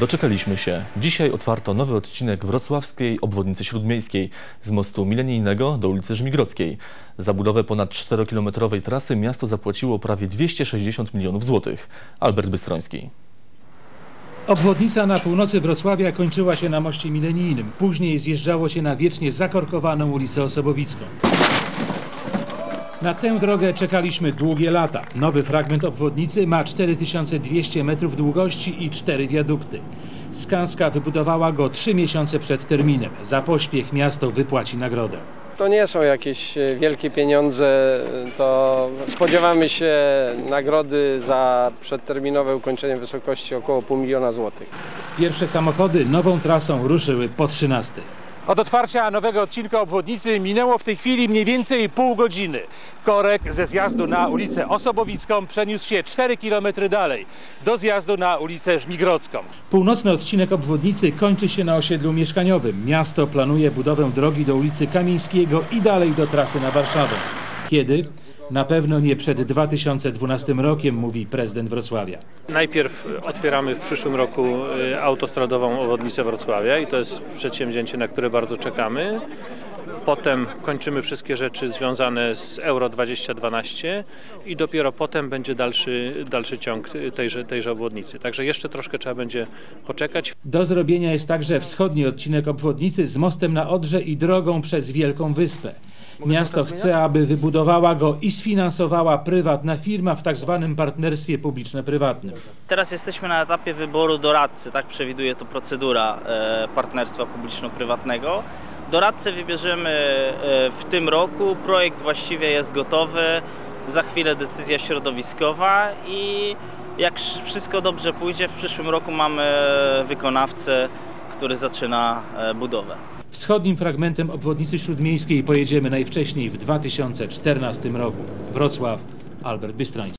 Doczekaliśmy się. Dzisiaj otwarto nowy odcinek wrocławskiej obwodnicy śródmiejskiej z mostu milenijnego do ulicy Żmigrodzkiej. Za budowę ponad 4-kilometrowej trasy miasto zapłaciło prawie 260 milionów złotych. Albert Bystroński. Obwodnica na północy Wrocławia kończyła się na moście milenijnym. Później zjeżdżało się na wiecznie zakorkowaną ulicę Osobowicką. Na tę drogę czekaliśmy długie lata. Nowy fragment obwodnicy ma 4200 metrów długości i cztery wiadukty. Skanska wybudowała go trzy miesiące przed terminem. Za pośpiech miasto wypłaci nagrodę. To nie są jakieś e, wielkie pieniądze, to spodziewamy się nagrody za przedterminowe ukończenie wysokości około pół miliona złotych. Pierwsze samochody nową trasą ruszyły po 13. Od otwarcia nowego odcinka obwodnicy minęło w tej chwili mniej więcej pół godziny. Korek ze zjazdu na ulicę Osobowicką przeniósł się 4 km dalej, do zjazdu na ulicę Żmigrodzką. Północny odcinek obwodnicy kończy się na osiedlu mieszkaniowym. Miasto planuje budowę drogi do ulicy Kamieńskiego i dalej do trasy na Warszawę. Kiedy? Na pewno nie przed 2012 rokiem, mówi prezydent Wrocławia. Najpierw otwieramy w przyszłym roku y, autostradową obwodnicę Wrocławia i to jest przedsięwzięcie, na które bardzo czekamy. Potem kończymy wszystkie rzeczy związane z Euro 2012 i dopiero potem będzie dalszy, dalszy ciąg tejże, tejże obwodnicy. Także jeszcze troszkę trzeba będzie poczekać. Do zrobienia jest także wschodni odcinek obwodnicy z mostem na Odrze i drogą przez Wielką Wyspę. Miasto chce, aby wybudowała go i sfinansowała prywatna firma w tak zwanym partnerstwie publiczno-prywatnym. Teraz jesteśmy na etapie wyboru doradcy, tak przewiduje to procedura e, partnerstwa publiczno-prywatnego. Doradcę wybierzemy e, w tym roku, projekt właściwie jest gotowy, za chwilę decyzja środowiskowa i jak sz- wszystko dobrze pójdzie, w przyszłym roku mamy wykonawcę, który zaczyna e, budowę. Wschodnim fragmentem obwodnicy śródmiejskiej pojedziemy najwcześniej w 2014 roku. Wrocław, Albert Bystroński.